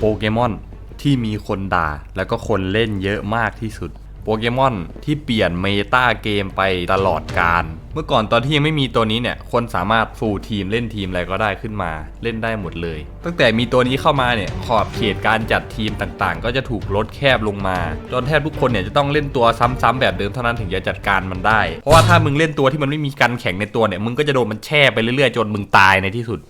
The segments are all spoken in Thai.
โปเกมอนที่มีคนด่า แล้วก็คนเล่นเยอะมากที่สุด โปเกมอนที่เปลี่ยนเมตาเกมไปตลอดการ เมื่อก่อนตอนที่ยังไม่มีตัวนี้เนี่ย คนสามารถฟูลทีมเล่นทีมอะไรก็ได้ขึ้นมาเล่นได้หมดเลย ตั้งแต่มีตัวนี้เข้ามาเนี่ย ขอบเขตการจัดทีมต่างๆ ก็จะถูกลดแคบลงมา จนแทบทุกคนเนี่ยจะต้องเล่นตัวซ้ำๆแบบเดิมเท่านั้นถึงจะจัดการมันได้ เพราะว่าถ้ามึงเล่นตัวที่มันไม่มีการแข่งในตัวเนี่ย มึงก็จะโดนมันแช่ไปเรื่อยๆ จนมึงตายในที่สุด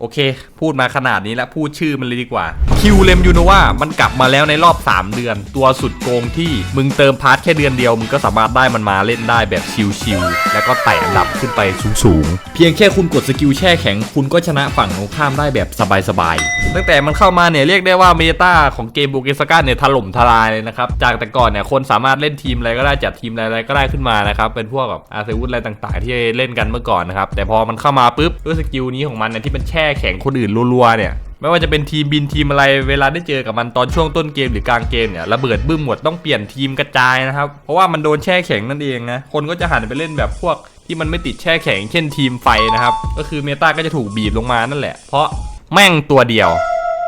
โอเค พูดมาขนาดนี้แล้วพูดชื่อมันเลยดีกว่าคิวเลมยูโนวามันกลับมาแล้วในรอบ 3 เดือน ตัวสุดโกงที่มึงเติมพาร์ทแค่เดือนเดียว มึงก็สามารถได้มันมาเล่นได้แบบชิลๆแล้วก็ไต่อันดับขึ้นไปสูงๆ เพียงแค่คุณกดสกิลแช่แข็ง คุณก็ชนะฝั่งตรงข้ามได้แบบสบายๆ ตั้งแต่มันเข้ามาเนี่ยเรียกได้ว่าเมตาของเกมบูเกสกาเนี่ยถล่มทลายเลยนะครับ จากแต่ก่อนเนี่ยคนสามารถเล่นทีมอะไรก็ได้จัดทีมอะไรก็ได้ขึ้นมานะครับเป็นพวกแบบอาเซวุธอะไรต่างๆ ที่เล่นกันเมื่อก่อนนะครับแต่พอมันเข้ามาปุ๊บด้วยสกิลนี้ของมันเนี่ยที่มันแช่แข็งคนอื่นรัวๆเนี่ย ไม่ว่าจะเป็นทีมบินทีมอะไรเวลาได้เจอกับมันตอนช่วงต้นเกมหรือกลางเกมเนี่ยระเบิดบึ้มหมดต้องเปลี่ยนทีมกระจายนะครับ เพราะว่ามันโดนแช่แข็งนั่นเองนะคนก็จะหันไปเล่นแบบพวกที่มันไม่ติดแช่แข็งเช่นทีมไฟนะครับ ก็คือเมตาก็จะถูกบีบลงมานั่นแหละ เพราะแม่งตัวเดียว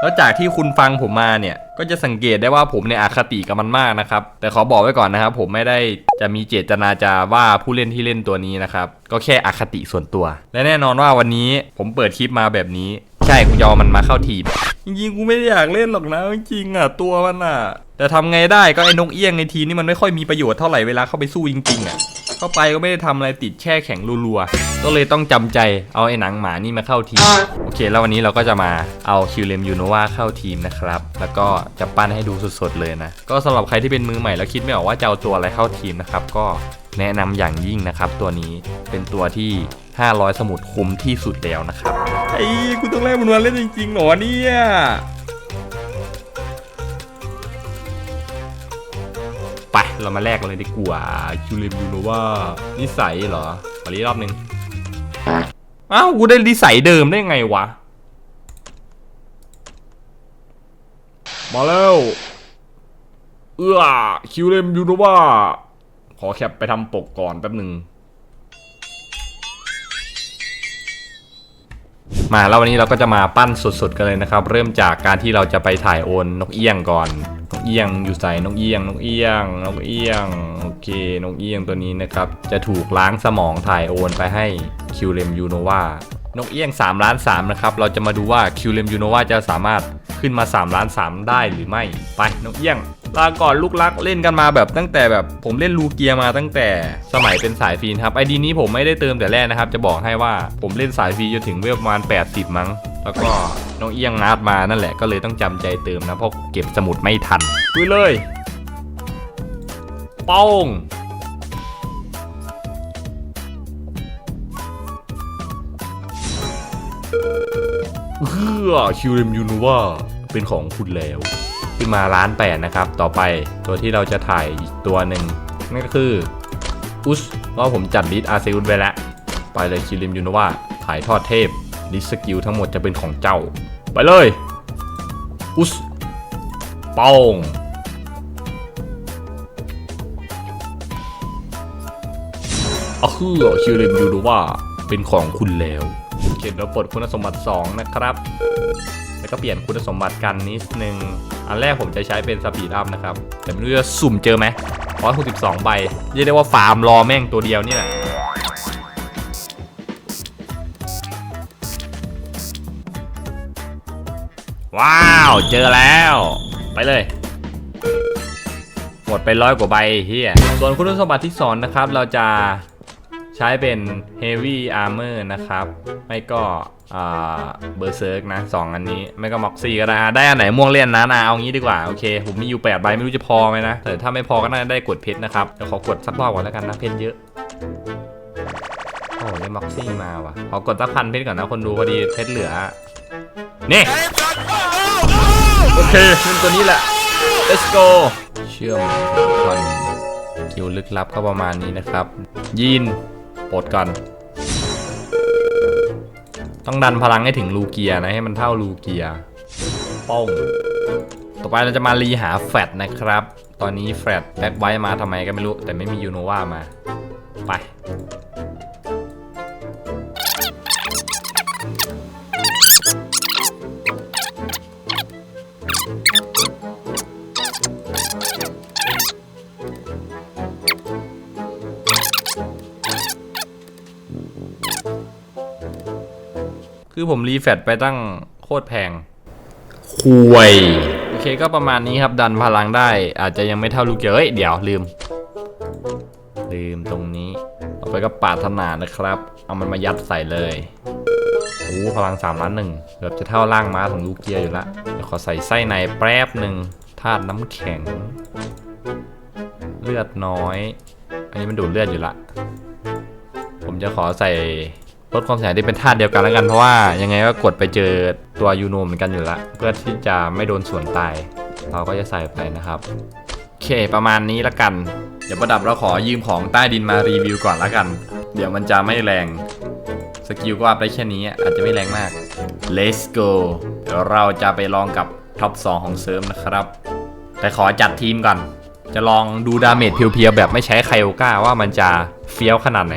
แล้วจากที่คุณฟังผมมาเนี่ยก็จะสังเกตได้ว่าผมเนี่ยอคติกับมันมากนะครับ แต่ขอบอกไว้ก่อนนะครับ ผมไม่ได้จะมีเจตนาจะว่าผู้เล่นที่เล่นตัวนี้นะครับ ก็แค่อคติส่วนตัว และแน่นอนว่าวันนี้ผมเปิดคลิปมาแบบนี้ ใช่กูยอมมันมาเข้าทีมจริงๆกูไม่ได้อยากเล่นหรอกนะจริงๆอะตัวมันอะ แต่ทำไงได้ก็ไอ้นกเอี้ยงในทีมนี่มันไม่ค่อยมีประโยชน์เท่าไหร่เวลาเข้าไปสู้จริงๆอะ เข้าไปก็ไม่ได้ทำอะไรติดแช่แข็งรัวๆ ก็เลยต้องจำใจเอาไอ้หนังหมานี่มาเข้าทีม โอเค แล้ววันนี้เราก็จะมาเอาคิวเลมยูโนวาเข้าทีมนะครับ แล้วก็จะปั้นให้ดูสดๆเลยนะ ก็สำหรับใครที่เป็นมือใหม่แล้วคิดไม่ออกว่าจะเอาตัวอะไรเข้าทีมนะครับ ก็แนะนำอย่างยิ่งนะครับ ตัวนี้เป็นตัวที่ 500 สมุดคุ้มที่สุดแล้วนะครับไอ้กูต้องแลกมันมาเล่นจริงๆเหรอเนี่ย เรามาแลกกันเลยดีกว่าคิวเลมยูโนวานิสัยเหรอมาลีรอบหนึ่งอ้าวกูได้นิสัยเดิมได้ไงวะ มาแล้วเอื้อคิวเลมยูโนวาขอแคปไปทำปกก่อนแป๊บหนึ่งมาแล้ววันนี้เราก็จะมาปั้นสดๆกันเลยนะครับ เริ่มจากการที่เราจะไปถ่ายโอนนกเอี้ยงก่อนน กเอี้ยงอยู่ใส่นกเอี้ยง นกเอี้ยง นกเอี้ยง โอเค นกเอี้ยงตัวนี้นะครับ จะถูกล้างสมองถ่ายโอนไปให้คิวเลมยูโนวานกเอี้ยง3ล้าน3นะครับ เราจะมาดูว่าคิวเลมยูโนวาจะสามารถขึ้นมา 3 ล้าน 3 ได้หรือไม่ ไปนกเอี้ยง ลาก่อนลูกรักเล่นกันมาแบบตั้งแต่แบบผมเล่นลูเกียมาตั้งแต่สมัยเป็นสายฟรีนครับไอดีนี้ผมไม่ได้เติมแต่แรกนะครับ จะบอกให้ว่าผมเล่นสายฟรีจนถึงเวลประมาณ 80 มั้ง แล้วก็น้องเอียงนัดมานั่นแหละก็เลยต้องจำใจเติมนะเพราะเก็บสมุดไม่ทันดูเลยป้องเฮือคิวเรมยูนูว่าเป็นของคุณแล้ว ขึ้นมาล้านแปดนะครับ ต่อไปตัวที่เราจะถ่ายอีกตัวหนึ่งนั่นก็คืออุสเพราะผมจัดลิสอาเซอุสไปแล้ว ไปเลยคิริมยูโนวาถ่ายทอดเทพลิสสกิลทั้งหมดจะเป็นของเจ้า ไปเลยอุสปองอะคือคิริมยูโนวาเป็นของคุณแล้วโอเคเราปลดคุณสมบัติ 2 นะครับ ก็เปลี่ยนคุณสมบัติกันนิดนึง อันแรกผมจะใช้เป็นสปีดอัพนะครับ แต่ไม่รู้จะสุ่มเจอไหมร้อยหกสิบสองใบเรียกได้ว่าฟาร์มรอแม่งตัวเดียวนี่แหละว้าว เจอแล้ว ไปเลยหมดไปร้อยกว่าใบเฮียส่วนคุณสมบัติที่สอนนะครับ เราจะ ช้เป็น Heavy Armor นะครับ ไม่ก็เบอร์เซิร์กนะสองอันนี้ ไม่ก็ม็อกซี่ก็ได้อะได้อันไหนม่วงเล่นนะนะเอางี้ดีกว่า โอเค ผมมีอยู่8ใบไม่รู้จะพอไหมนะ แต่ถ้าไม่พอก็น่าจะได้กดเพชรนะครับ เดี๋ยวขอกดสักรอบก่อนแล้วกันนะเพชรเยอะโอ้ได้ม็อกซี่มาว่ะขอกดสักพันเพชรก่อนนะคนดูพอดีเพชรเหลือนี่โอเคเล่นตัวนี้แหละ let's go เชื่อมคอนคิวลึกลับก็ประมาณนี้นะครับ ยีน ปลดก่อน ต้องดันพลังให้ถึงลูเกียนะ ให้มันเท่าลูเกียป้องต่อไปเราจะมารีหาแฟตนะครับ ตอนนี้แฟลตแบ็คไว้มาทำไมก็ไม่รู้ แต่ไม่มียูโนวามา ไป คือผมรีแฟตไปตั้งโคตรแพงคุยโอเคก็ประมาณนี้ครับดันพลังได้ อาจจะยังไม่เท่าลูกเกียวเอ้ยเดี๋ยวลืม ลืมตรงนี้ต่อไปก็ปรารถนานะครับ เอามันมายัดใส่เลยโอ้พลัง3ล้านหนึ่งเกือบจะเท่าร่างม้าของลูกเกียร์อยู่ละเดี๋ยวขอใส่ไส้ในแป๊บหนึ่งธาตุน้ำแข็ง เลือดน้อย อันนี้มันดูดเลือดอยู่ละ ผมจะขอใส่ ลดความเสียหายที่เป็นธาตุเดียวกันแล้วกันเพราะว่ายังไงก็กดไปเจอตัวยูโนเหมือนกันอยู่ละเพื่อที่จะไม่โดนส่วนตาย เราก็จะใส่ไปนะครับโอเคประมาณนี้ละกัน เดี๋ยวประดับเราขอยืมของใต้ดินมารีวิวก่อนละกัน เดี๋ยวมันจะไม่แรงสกิลก็อัพได้แค่นี้อาจจะไม่แรงมาก let's go เดี๋ยวเราจะไปลองกับท็อป 2 ของเซิร์ฟนะครับ แต่ขอจัดทีมก่อน จะลองดูดาเมจเพียวๆแบบไม่ใช้ไคโอก้าว่ามันจะเฟี้ยวขนาดไหน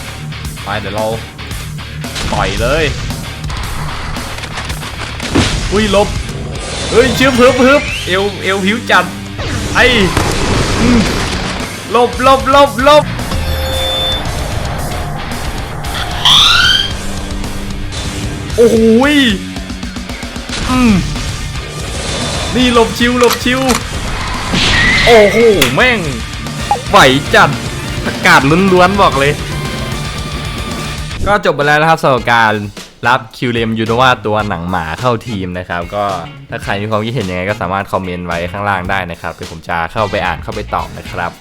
ไปเดี๋ยวเราต่อยเลย อุ้ยลบเฮ้ยชื่อพึบพึบเอวเอวผิวจัดไอ้ลบลบลบลบโอ้โหอืมนี่หลบชิวหลบชิวโอ้โห แม่งไหวจัดอากาศล้วนๆบอกเลย ก็จบไปแล้วนะครับสำหรับการรับคิวเลมยูโนวาตัวหนังหมาเข้าทีมนะครับ ก็ถ้าใครมีความคิดเห็นยังไงก็สามารถคอมเมนต์ไว้ข้างล่างได้นะครับเดี๋ยวผมจะเข้าไปอ่านเข้าไปตอบนะครับ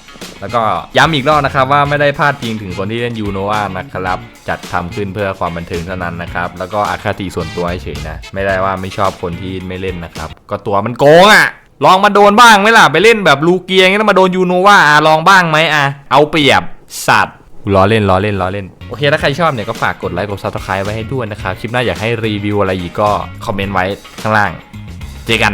แล้วก็ย้ำอีกรอบนะครับว่าไม่ได้พลาดพิงถึงคนที่เล่นยูโนวานะครับ จัดทำขึ้นเพื่อความบันเทิงเท่านั้นนะครับ แล้วก็อคติส่วนตัวเฉยนะ ไม่ได้ว่าไม่ชอบคนที่ไม่เล่นนะครับ ก็ตัวมันโกงอะ ลองมาโดนบ้างไหมล่ะ ไปเล่นแบบลูเกียงแล้วมาโดนยูโนวาอะลองบ้างไหมอะ เอาเปรียบสัตว์ ล้อเล่นล้อเล่นล้อเล่น โอเค ถ้าใครชอบเนี่ยก็ฝากกดไลค์กด subscribe ไว้ให้ด้วยนะครับ คลิปหน้าอยากให้รีวิวอะไรอีกก็คอมเมนต์ไว้ข้างล่าง เจอกัน